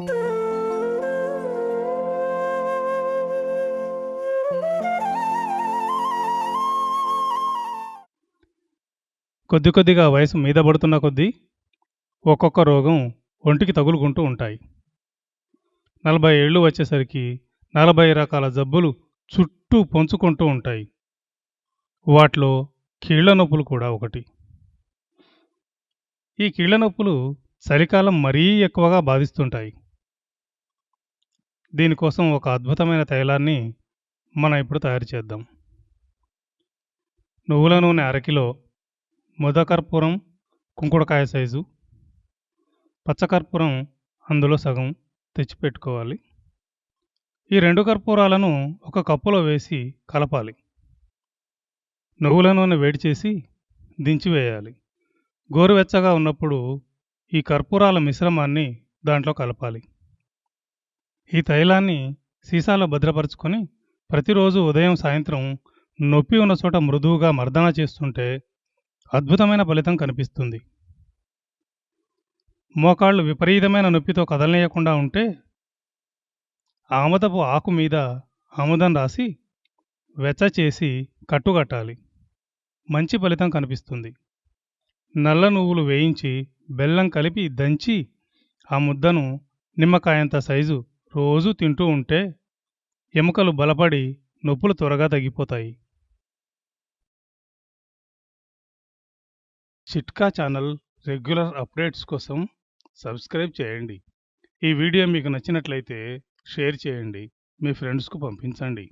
కొద్ది కొద్దిగా వయసు మీద పడుతున్న కొద్దీ ఒక్కొక్క రోగం ఒంటికి తగులుకుంటూ ఉంటాయి. నలభై ఏళ్ళు వచ్చేసరికి నలభై రకాల జబ్బులు చుట్టూ పొంచుకుంటూ ఉంటాయి. వాటిలో కీళ్ళ నొప్పులు కూడా ఒకటి. ఈ కీళ్ళ నొప్పులు చలికాలం మరీ ఎక్కువగా బాధిస్తుంటాయి. దీనికోసం ఒక అద్భుతమైన తైలాన్ని మనం ఇప్పుడు తయారు చేద్దాం. నువ్వుల నూనె అరకిలో ముదకర్పూరం కుంకుడుకాయ సైజు పచ్చకర్పూరం అందులో సగం తెచ్చిపెట్టుకోవాలి ఈ రెండు కర్పూరాలను ఒక కప్పులో వేసి కలపాలి. నువ్వుల నూనె వేడి చేసి దించివేయాలి గోరువెచ్చగా ఉన్నప్పుడు ఈ కర్పూరాల మిశ్రమాన్ని దాంట్లో కలపాలి. ఈ తైలాన్ని సీసాలో భద్రపరుచుకొని ప్రతిరోజు ఉదయం సాయంత్రం నొప్పి ఉన్న చోట మృదువుగా మర్దన చేస్తుంటే అద్భుతమైన ఫలితం కనిపిస్తుంది. మోకాళ్ళు విపరీతమైన నొప్పితో కదలనీయకుండా ఉంటే ఆముదపు ఆకు మీద ఆముదం రాసి వెచ్చ చేసి కట్టుకట్టాలి. మంచి ఫలితం కనిపిస్తుంది. నల్ల నువ్వులు వేయించి బెల్లం కలిపి దంచి ఆ ముద్దను నిమ్మకాయంత సైజు రోజూ తింటూ ఉంటే ఎముకలు బలపడి నొప్పులు త్వరగా తగ్గిపోతాయి. చిట్కా ఛానల్ రెగ్యులర్ అప్డేట్స్ కోసం సబ్స్క్రైబ్ చేయండి. ఈ వీడియో మీకు నచ్చినట్లయితే షేర్ చేయండి. మీ ఫ్రెండ్స్కు పంపించండి.